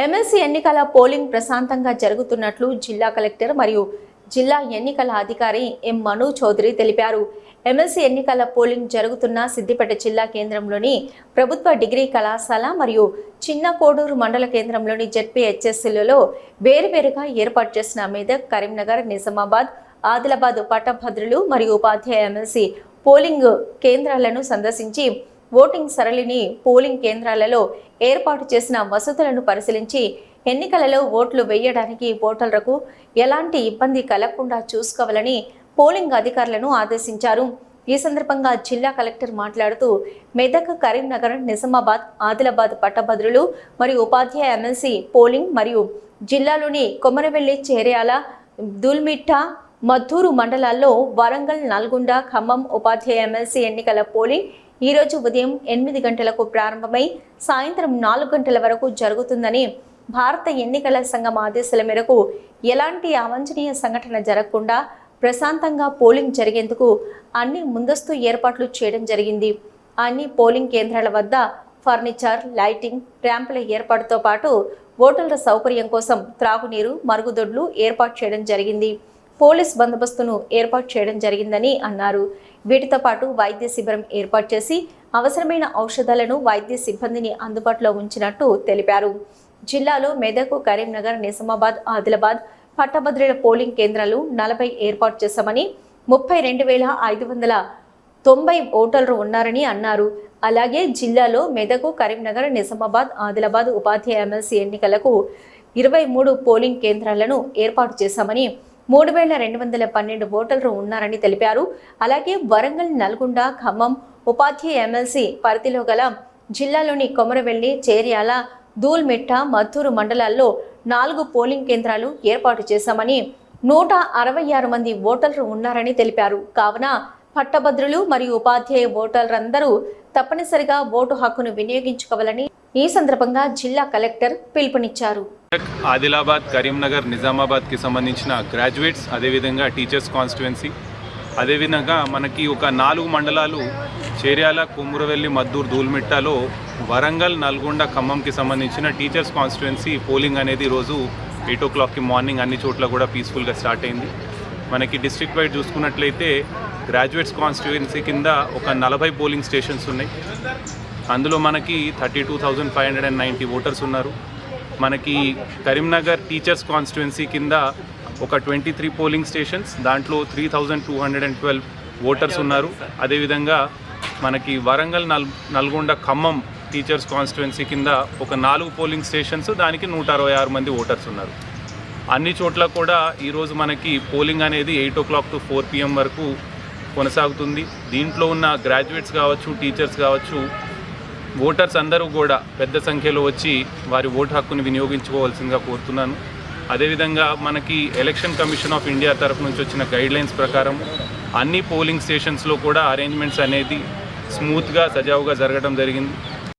MLC ఎన్నికల polling ప్రశాంతంగా జరుగుతున్నట్లు జిల్లా కలెక్టర్ మరియు జిల్లా ఎన్నికల అధికారి ఎం మను చౌదరి తెలిపారు. ఎమ్మెల్సీ ఎన్నికల పోలింగ్ జరుగుతున్న సిద్దిపేట జిల్లా కేంద్రంలోని ప్రభుత్వ డిగ్రీ కళాశాల మరియు చిన్న కోడూరు మండల కేంద్రంలోని జెడ్పీ హెచ్ఎస్సీలలో వేరువేరుగా ఏర్పాటు చేసిన మెదక్ కరీంనగర్ నిజామాబాద్ ఆదిలాబాద్ పట్టభద్రులు మరియు ఉపాధ్యాయ ఎమ్మెల్సీ పోలింగ్ కేంద్రాలను సందర్శించి ఓటింగ్ సరళిని పోలింగ్ కేంద్రాలలో ఏర్పాటు చేసిన వసతులను పరిశీలించి ఎన్నికలలో ఓట్లు వేయడానికి ఓటర్లకు ఎలాంటి ఇబ్బంది కలగకుండా చూసుకోవాలని పోలింగ్ అధికారులను ఆదేశించారు. ఈ సందర్భంగా జిల్లా కలెక్టర్ మాట్లాడుతూ మెదక్ కరీంనగర్ నిజామాబాద్ ఆదిలాబాద్ పట్టభద్రులు మరియు ఉపాధ్యాయ ఎమ్మెల్సీ పోలింగ్ మరియు జిల్లాలోని కొమరవెల్లి చేర్యాల దుల్మిట్ట మద్దూరు మండలాల్లో వరంగల్ నల్గొండ ఖమ్మం ఉపాధ్యాయ ఎమ్మెల్సీ ఎన్నికల పోలింగ్ ఈ రోజు ఉదయం ఎనిమిది గంటలకు ప్రారంభమై సాయంత్రం నాలుగు గంటల వరకు జరుగుతుందని భారత ఎన్నికల సంఘం ఆదేశాల మేరకు ఎలాంటి అవాంఛనీయ సంఘటన జరగకుండా ప్రశాంతంగా పోలింగ్ జరిగేందుకు అన్ని ముందస్తు ఏర్పాట్లు చేయడం జరిగింది. అన్ని పోలింగ్ కేంద్రాల వద్ద ఫర్నిచర్ లైటింగ్ ర్యాంపుల ఏర్పాటుతో పాటు ఓటర్ల సౌకర్యం కోసం త్రాగునీరు మరుగుదొడ్లు ఏర్పాటు చేయడం జరిగింది. పోలీస్ బందోబస్తును ఏర్పాటు చేయడం జరిగిందని అన్నారు. వీటితో పాటు వైద్య శిబిరం ఏర్పాటు చేసి అవసరమైన ఔషధాలను వైద్య సిబ్బందిని అందుబాటులో ఉంచినట్టు తెలిపారు. జిల్లాలో మెదక్ కరీంనగర్ నిజామాబాద్ ఆదిలాబాద్ పట్టభద్రుల పోలింగ్ కేంద్రాలు నలభై ఏర్పాటు చేశామని ముప్పై రెండు వేల ఐదు వందల తొంభై ఓటర్లు ఉన్నారని అన్నారు. అలాగే జిల్లాలో మెదకు కరీంనగర్ నిజామాబాద్ ఆదిలాబాద్ ఉపాధ్యాయ ఎమ్మెల్సీ ఎన్నికలకు ఇరవై మూడు పోలింగ్ కేంద్రాలను ఏర్పాటు చేశామని మూడు వేల రెండు వందల పన్నెండు ఓటర్లు ఉన్నారని తెలిపారు. అలాగే వరంగల్ నల్గొండ ఖమ్మం ఉపాధ్యాయ ఎమ్మెల్సీ పరిధిలో గల జిల్లాలోని కొమరవెల్లి చేర్యాల దూల్మెట్ట మద్దూరు మండలాల్లో నాలుగు పోలింగ్ కేంద్రాలు ఏర్పాటు చేశామని నూట అరవై ఆరు మంది ఓటర్లు ఉన్నారని తెలిపారు. కావున పట్టభద్రులు మరియు ఉపాధ్యాయ ఓటర్లందరూ తప్పనిసరిగా ఓటు హక్కును వినియోగించుకోవాలని ఈ సందర్భంగా జిల్లా కలెక్టర్ పిలుపునిచ్చారు. ఆదిలాబాద్ కరీంనగర్ నిజామాబాద్కి సంబంధించిన గ్రాడ్యుయేట్స్ అదేవిధంగా టీచర్స్ కాన్స్టిట్యుయెన్సీ. అదేవిధంగా మనకి ఒక నాలుగు మండలాలు చేర్యాల కుమ్మురవెల్లి మద్దూరు ధూల్మిట్టాలో వరంగల్ నల్గొండ ఖమ్మంకి సంబంధించిన టీచర్స్ కాన్స్టిట్యుయెన్సీ పోలింగ్ అనేది ఈరోజు ఎయిట్ ఓ క్లాక్కి మార్నింగ్ అన్ని చోట్ల కూడా పీస్ఫుల్గా స్టార్ట్ అయింది. మనకి డిస్ట్రిక్ట్ వైడ్ చూసుకున్నట్లయితే గ్రాడ్యుయేట్స్ కాన్స్టిట్యుయెన్సీ కింద ఒక నలభై పోలింగ్ స్టేషన్స్ ఉన్నాయి. అందులో మనకి thirty two thousand five hundred and ninety voters ఉన్నారు. మనకి కరీంనగర్ టీచర్స్ కాన్స్టిట్యున్సీ కింద ఒక ట్వంటీ త్రీ పోలింగ్ స్టేషన్స్ దాంట్లో three thousand two hundred and twelve voters ఉన్నారు. అదేవిధంగా మనకి వరంగల్ నల్ నల్గొండ ఖమ్మం టీచర్స్ కాన్స్టిట్యున్సీ కింద ఒక నాలుగు పోలింగ్ స్టేషన్స్ దానికి నూట అరవై ఆరు మంది ఓటర్స్ ఉన్నారు. అన్ని చోట్ల కూడా ఈరోజు మనకి పోలింగ్ అనేది eight o'clock to four PM వరకు కొనసాగుతుంది. దీంట్లో ఉన్న గ్రాడ్యుయేట్స్ కావచ్చు టీచర్స్ కావచ్చు ఓటర్స్ అందరూ కూడా పెద్ద సంఖ్యలో వచ్చి వారి ఓటు హక్కుని వినియోగించుకోవాల్సిందిగా కోరుతున్నాను. అదేవిధంగా మనకి ఎలక్షన్ కమిషన్ ఆఫ్ ఇండియా తరఫు నుంచి వచ్చిన గైడ్లైన్స్ ప్రకారం అన్ని పోలింగ్ స్టేషన్స్లో కూడా అరేంజ్మెంట్స్ అనేది స్మూత్గా సజావుగా జరగడం జరిగింది.